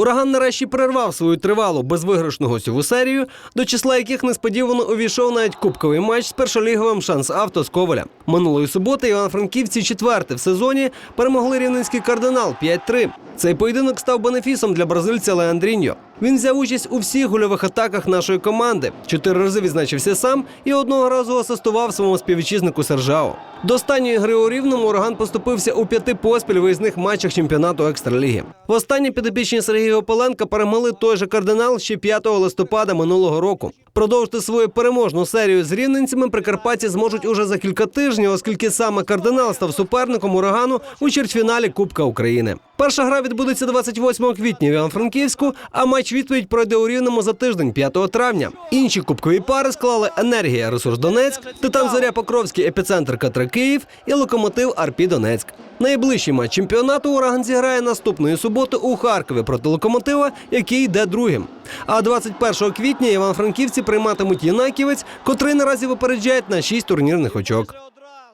Ураган нарешті перервав свою тривалу безвиграшну гостьову серію, до числа яких несподівано увійшов навіть кубковий матч з першоліговим шанс авто з Коваля. Минулої суботи Івано-Франківці четверте в сезоні перемогли рівненський кардинал 5-3. Цей поєдинок став бенефісом для бразильця Леандріньо. Він взяв участь у всіх гольових атаках нашої команди. Чотири рази відзначився сам і одного разу асистував своєму співвітчизнику Сержао. До останньої гри у Рівному ураган поступився у п'яти поспіль виїзних матчах чемпіонату екстраліги. Востаннє підопічні Сергія Опаленка перемогли той же кардинал ще 5 листопада минулого року. Продовжити свою переможну серію з рівненцями прикарпатці зможуть уже за кілька тижнів, оскільки саме кардинал став суперником урагану у чвертьфіналі Кубка України. Перша гра відбудеться 28 квітня в Івано-Франківську, а матч відповідь пройде у Рівному за тиждень, 5 травня. Інші кубкові пари склали Енергія Ресурс Донецьк, Титан Зоря Покровський епіцентр Катра Київ і Локомотив Арпі Донецьк. Найближчий матч чемпіонату ураган зіграє наступної суботи у Харкові проти локомотива, який йде другим. А 21 квітня іван-франківці прийматимуть Єнаківець, котрий наразі випереджають на 6 турнірних очок.